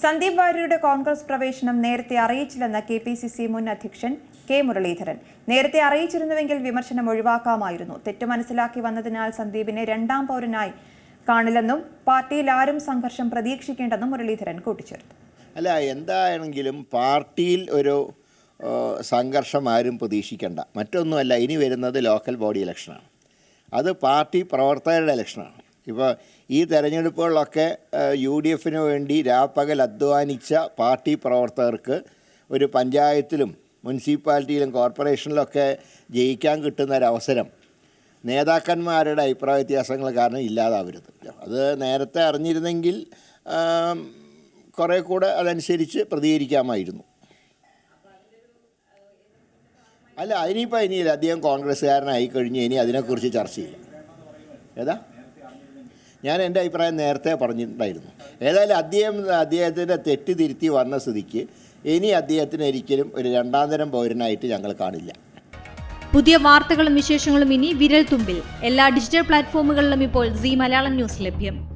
സന്ദീപ് വാര്യരുടെ കോൺഗ്രസ് പ്രവേശനം നേരത്തെ അറിയിച്ചില്ലെന്ന് കെ പി സി സി മുൻ അധ്യക്ഷൻ കെ മുരളീധരൻ. നേരത്തെ അറിയിച്ചിരുന്നുവെങ്കിൽ വിമർശനം ഒഴിവാക്കാമായിരുന്നു. തെറ്റ് മനസ്സിലാക്കി വന്നതിനാൽ സന്ദീപിനെ രണ്ടാം പൗരനായി കാണില്ലെന്നും പാർട്ടിയിൽ ആരും സംഘർഷം പ്രതീക്ഷിക്കേണ്ടെന്നും മുരളീധരൻ കൂട്ടിച്ചേർത്തു. അല്ല എന്താണെങ്കിലും പാർട്ടിയിൽ ഒരു സംഘർഷം ആരും പ്രതീക്ഷിക്കേണ്ട. മറ്റൊന്നുമല്ല ഇനി വരുന്നത് ലോക്കൽ ബോഡി ഇലക്ഷനാണ്. അത് പാർട്ടി പ്രവർത്തകരുടെ ഇലക്ഷനാണ്. ഇപ്പോൾ ഈ തെരഞ്ഞെടുപ്പുകളിലൊക്കെ യു ഡി എഫിന് വേണ്ടി രാപ്പകൽ അധ്വാനിച്ച പാർട്ടി പ്രവർത്തകർക്ക് ഒരു പഞ്ചായത്തിലും മുനിസിപ്പാലിറ്റിയിലും കോർപ്പറേഷനിലൊക്കെ ജയിക്കാൻ കിട്ടുന്ന ഒരവസരം നേതാക്കന്മാരുടെ അഭിപ്രായ വ്യത്യാസങ്ങൾ കാരണം ഇല്ലാതാവരുത്. അത് നേരത്തെ അറിഞ്ഞിരുന്നെങ്കിൽ കുറേ കൂടെ അതനുസരിച്ച് പ്രതികരിക്കാമായിരുന്നു. അല്ല അതിനിപ്പോൾ ഇനിയില്ല. അദ്ദേഹം കോൺഗ്രസ്സുകാരനായി കഴിഞ്ഞ് ഇനി അതിനെക്കുറിച്ച് ചർച്ച ചെയ്യില്ല ഏതാ? ഞാൻ എന്റെ അഭിപ്രായം നേരത്തെ പറഞ്ഞിട്ടുണ്ടായിരുന്നു. ഏതായാലും അദ്ദേഹം അദ്ദേഹത്തിന്റെ തെറ്റ് തിരുത്തി വന്ന സ്ഥിതിക്ക് ഇനി അദ്ദേഹത്തിന് ഒരിക്കലും ഒരു രണ്ടാം തരം പൗരനായിട്ട് ഞങ്ങൾ കാണില്ല. പുതിയ വാർത്തകളും വിശേഷങ്ങളും ഇനി വിരൽ തുമ്പിൽ എല്ലാ ഡിജിറ്റൽ പ്ലാറ്റ്ഫോമുകളിലും ഇപ്പോൾ സി മലയാളം ന്യൂസ് ലഭ്യം.